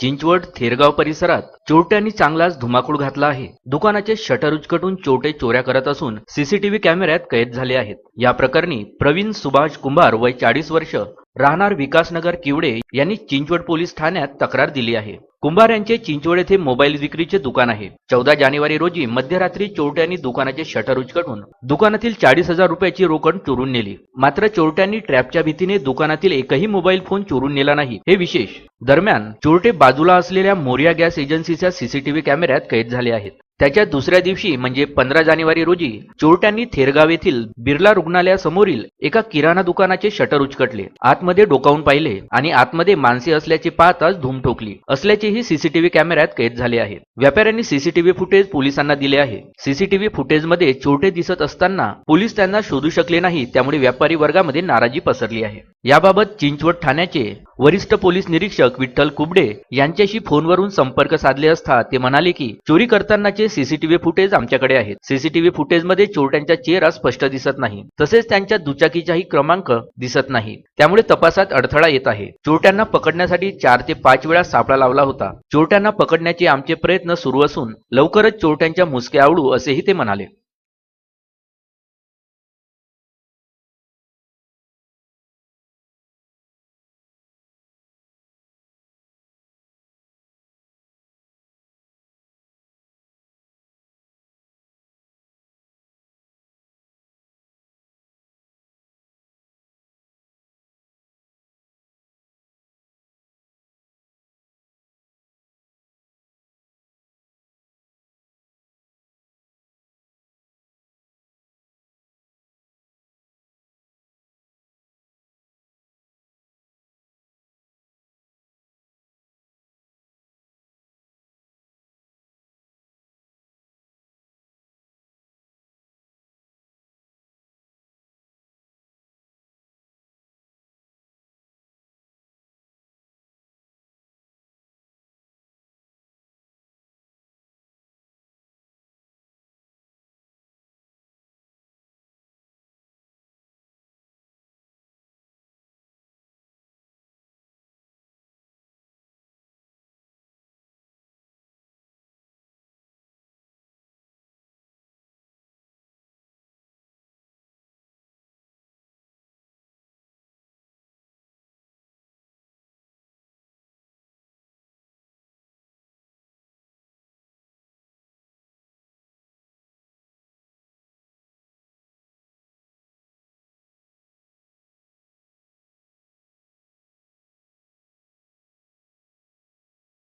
चिंचवड थेरगाव परिसरात चोरट्यांनी चांगलाच धुमाकूळ घातला आहे. दुकानाचे शटर उचकटून चोरटे चोऱ्या करत असून सीसीटीव्ही कॅमेऱ्यात कैद झाले आहेत. या प्रकरणी प्रवीण सुभाष कुंभार वय चाळीस वर्ष राहणार विकासनगर किवडे यांनी चिंचवड पोलीस ठाण्यात तक्रार दिली आहे. कुंभार यांचे चिंचवड येथे मोबाईल विक्रीचे दुकान आहे. चौदा जानेवारी रोजी मध्यरात्री चोरट्यांनी दुकानाचे शटर उचकटून दुकानातील चाळीस हजार रुपयाची रोकड चोरून नेली. मात्र चोरट्यांनी ट्रॅपच्या भीतीने दुकानातील एकही मोबाईल फोन चोरून नेला नाही. हे विशेष. दरम्यान चोरटे बाजूला असलेल्या मोरिया गॅस एजन्सीच्या सीसीटीव्ही कॅमेऱ्यात कैद झाले आहेत. त्याच्या दुसऱ्या दिवशी म्हणजे पंधरा जानेवारी रोजी चोरट्यांनी थेरगाव येथील बिर्ला रुग्णालयासमोरील एका किराणा दुकानाचे शटर उचकटले. आतमध्ये डोकावून पाहिले आणि आतमध्ये माणसे असल्याचे पाहताच धूम ठोकली. असल्याचेही सीसीटीव्ही कॅमेऱ्यात कैद झाले आहे व्यापाऱ्यांनी सीसीटीव्ही फुटेज पोलिसांना दिले आहे. सीसीटीव्ही फुटेजमध्ये चोरटे दिसत असताना पोलीस त्यांना शोधू शकले नाही त्यामुळे व्यापारी वर्गामध्ये नाराजी पसरली आहे. याबाबत चिंचवड ठाण्याचे वरिष्ठ पोलीस निरीक्षक विठ्ठल कुबडे यांच्याशी फोनवरून संपर्क साधले असता ते म्हणाले की चोरी करतानाचे सीसीटीव्ही फुटेज आमच्याकडे आहेत. सीसीटीव्ही फुटेजमध्ये चोरट्यांचा चेहरा स्पष्ट दिसत नाही. तसेच त्यांच्या दुचाकीचाही क्रमांक दिसत नाही. त्यामुळे तपासात अडथळा येत आहे. चोरट्यांना पकडण्यासाठी चार ते पाच वेळा सापळा लावला होता. चोरट्यांना पकडण्याचे आमचे प्रयत्न सुरू असून लवकरच चोरट्यांच्या मुसक्या आवडू असेही ते म्हणाले.